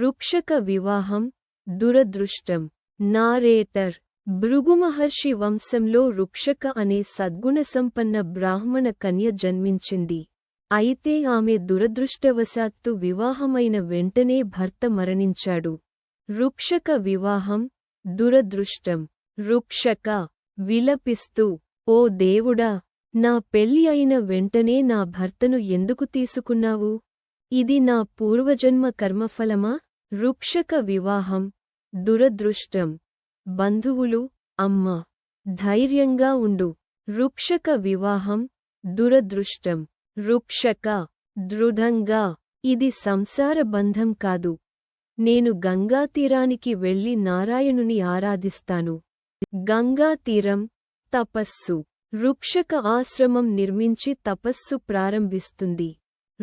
రుక్షక వివాహం దురదృష్టం. నారేటర్ భృగుమహర్షి వంశంలో రుక్షక అనే సద్గుణసంపన్న బ్రాహ్మణ కన్య జన్మించింది. అయితే ఆమె దురదృష్టవశాత్తు వివాహమైన వెంటనే భర్త మరణించాడు. రుక్షక వివాహం దురదృష్టం. రుక్షక విలపిస్తూ ఓ దేవుడా నా పెళ్ళి అయిన వెంటనే నా భర్తను ఎందుకు తీసుకున్నావు? ఇది నా పూర్వజన్మ కర్మఫలమా? రుక్షక వివాహం. దురదృష్టం. బంధువులు అమ్మ. ధైర్యంగా ఉండు. రుక్షక వివాహం. దురదృష్టం. రుక్షక దృఢంగా. ఇది సంసార బంధం కాదు. నేను గంగా తీరానికి వెళ్ళి నారాయణుని ఆరాధిస్తాను. గంగా తీరం. తపస్సు. రుక్షక ఆశ్రమం నిర్మించి తపస్సు ప్రారంభిస్తుంది.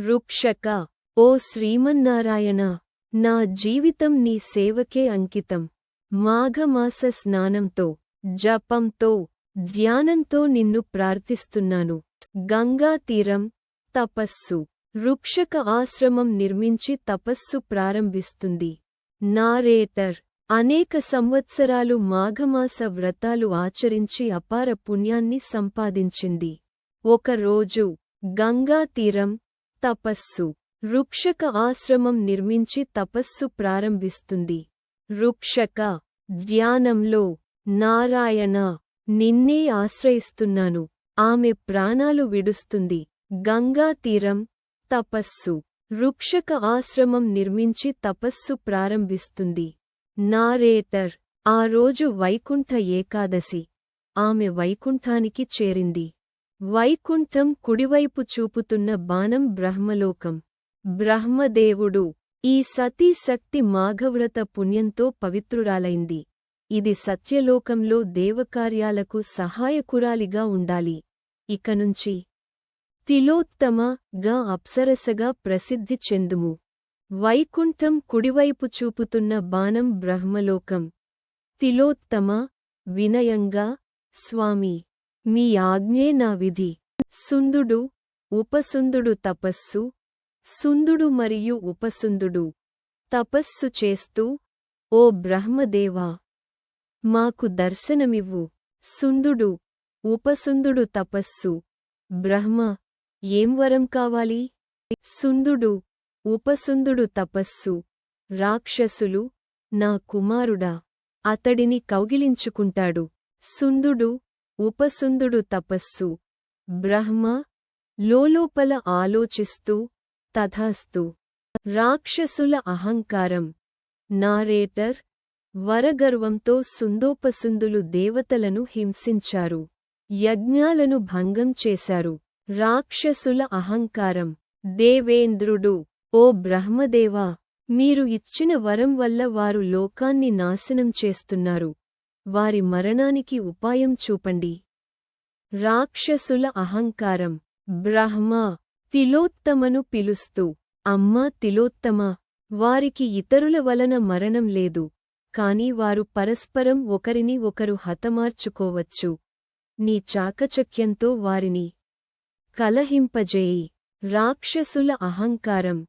రుక్షక ఓ శ్రీమన్నారాయణ నా జీవితం నీ సేవకే అంకితం. మాఘమాస స్నానంతో జపంతో ధ్యానంతో నిన్ను ప్రార్థిస్తున్నాను. గంగా తీరం తపస్సు. రుక్షక ఆశ్రమం నిర్మించి తపస్సు ప్రారంభిస్తుంది. నారేటర్ అనేక సంవత్సరాలు మాఘమాస వ్రతాలు ఆచరించి అపార పుణ్యాన్ని సంపాదించింది. ఒకరోజు గంగా తీరం తపస్సు. రుక్షక ఆశ్రమం నిర్మించి తపస్సు ప్రారంభిస్తుంది. రుక్షక ధ్యానంలో నారాయణ నిన్నే ఆశ్రయిస్తున్నాను. ఆమె ప్రాణాలు విడుస్తుంది. గంగా తీరం తపస్సు. రుక్షక ఆశ్రమం నిర్మించి తపస్సు ప్రారంభిస్తుంది. నారేటర్ ఆ రోజు వైకుంఠ ఏకాదశి. ఆమె వైకుంఠానికి చేరింది. వైకుంఠం కుడివైపు చూపుతున్న బాణం బ్రహ్మలోకం. బ్రహ్మదేవుడు ఈ సతీ శక్తి మాఘవ్రత పుణ్యంతో పవిత్రురాలైంది. ఇది సత్యలోకంలో దేవకార్యాలకు సహాయకురాలిగా ఉండాలి. ఇకనుంచి తిలోత్తమ గా అప్సరసగా ప్రసిద్ధి చెందుము. వైకుంఠం కుడివైపు చూపుతున్న బాణం బ్రహ్మలోకం. తిలోత్తమ వినయంగా స్వామి మీ ఆజ్ఞే నా విధి. సుందుడు ఉపసుందుడు తపస్సు సుందుడు మరియు ఉపసుందుడు తపస్సు చేస్తూ ఓ బ్రహ్మదేవా మాకు దర్శనమివ్వు. సుందుడు ఉపసుందుడు తపస్సు. బ్రహ్మ ఏం వరం కావాలి? సుందుడు ఉపసుందుడు తపస్సు. రాక్షసులు నా కుమారుడా అతడిని కౌగిలించుకుంటాడు. సుందుడు ఉపసుందుడు తపస్సు. బ్రహ్మ లోలోపల ఆలోచిస్తూ తథాస్తు. రాక్షసుల అహంకారం. నారేటర్ వరగర్వంతో సుందోపసుందులు దేవతలను హింసించారు. యజ్ఞాలను భంగం చేశారు. రాక్షసుల అహంకారం. దేవేంద్రుడు ఓ బ్రహ్మదేవా మీరు ఇచ్చిన వరం వల్ల వారు లోకాన్ని నాశనం చేస్తున్నారు. వారి మరణానికి ఉపాయం చూపండి. రాక్షసుల అహంకారం. బ్రహ్మ తిలోత్తమను పిలుస్తూ అమ్మా తిలోత్తమ వారికి ఇతరుల వలన మరణం లేదు కాని వారు పరస్పరం ఒకరిని ఒకరు హతమార్చుకోవచ్చు. నీ చాకచక్యంతో వారిని కలహింపజేయి. రాక్షసుల అహంకారం.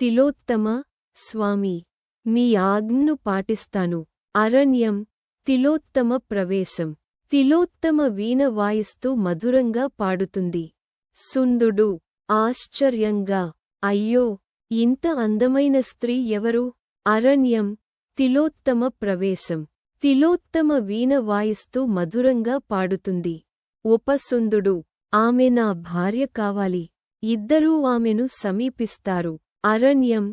తిలోత్తమ స్వామి మీ ఆజ్ఞను పాటిస్తాను. అరణ్యం తిలోత్తమ ప్రవేశం. తిలోత్తమ వీణ వాయిస్తూ మధురంగా పాడుతుంది. సుందుడు ఆశ్చర్యంగా అయ్యో ఇంత అందమైన స్త్రీ ఎవరు? అరణ్యం తిలోత్తమ ప్రవేశం. తిలోత్తమ వీణ వాయిస్తూ మధురంగా పాడుతుంది. ఉపసుందుడు ఆమె నా భార్య కావాలి. ఇద్దరూ ఆమెను సమీపిస్తారు. అరణ్యం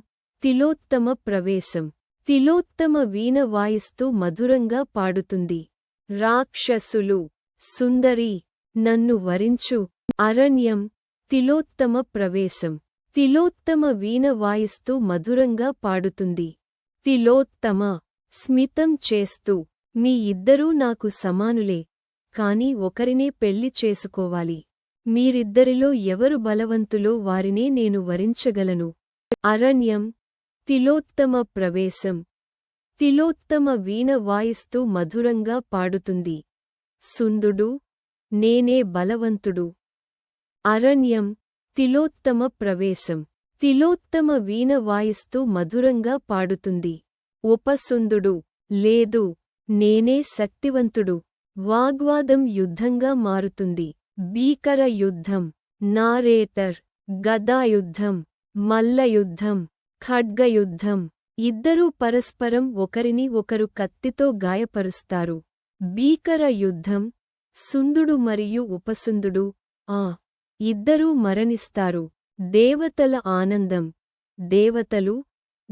తిలోత్తమ ప్రవేశం. తిలోత్తమ వీణ వాయిస్తూ మధురంగా పాడుతుంది. రాక్షసులు సుందరి నన్ను వరించు. అరణ్యం తిలోత్తమ ప్రవేశం. తిలోత్తమ వీణ వాయిస్తూ మధురంగా పాడుతుంది. తిలోత్తమ స్మితం చేస్తూ మీ ఇద్దరూ నాకు సమానులే. కాని ఒకరినే పెళ్ళి చేసుకోవాలి. మీరిద్దరిలో ఎవరు బలవంతులో వారినే నేను వరించగలను. అరణ్యం తిలోత్తమ ప్రవేశం. తిలోత్తమ వీణ వాయిస్తూ మధురంగా పాడుతుంది. సుందుడు నేనే బలవంతుడు. అరణ్యం తిలోత్తమ ప్రవేశం. తిలోత్తమ వీణ వాయిస్తూ మధురంగా పాడుతుంది. ఉపసుందుడు లేదు నేనే శక్తివంతుడు. వాగ్వాదం యుద్ధంగా మారుతుంది. భీకర యుద్ధం నారేటర్ గదాయుద్ధం మల్లయుద్ధం ఖడ్గయుద్ధం. ఇద్దరూ పరస్పరం ఒకరిని ఒకరు కత్తితో గాయపరుస్తారు. భీకర యుద్ధం సుందుడు మరియు ఉపసుందుడు ఆ ఇద్దరూ మరణిస్తారు. దేవతల ఆనందం. దేవతలు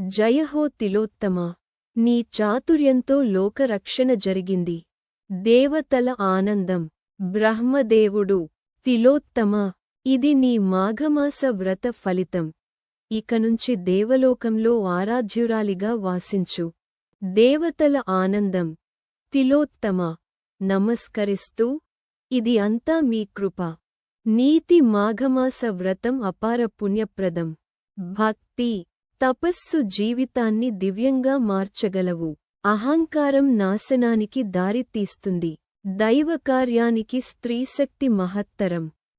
జయహో తిలోత్తమ నీ చాతుర్యంతో లోకరక్షణ జరిగింది. దేవతల ఆనందం. బ్రహ్మదేవుడు తిలోత్తమ ఇది నీ మాఘమాస వ్రత ఫలితం. ఇకనుంచి దేవలోకంలో ఆరాధ్యురాలిగా వాసించు. దేవతల ఆనందం. తిలోత్తమ నమస్కరిస్తూ ఇది అంతా మీ కృప. నీతి మాఘమాస వ్రతం అపార పుణ్యప్రదం. భక్తి తపస్సు జీవితాన్ని దివ్యంగా మార్చగలవు. అహంకారం నాశనానికి దారితీస్తుంది. దైవకార్యానికి స్త్రీశక్తి మహత్తరం.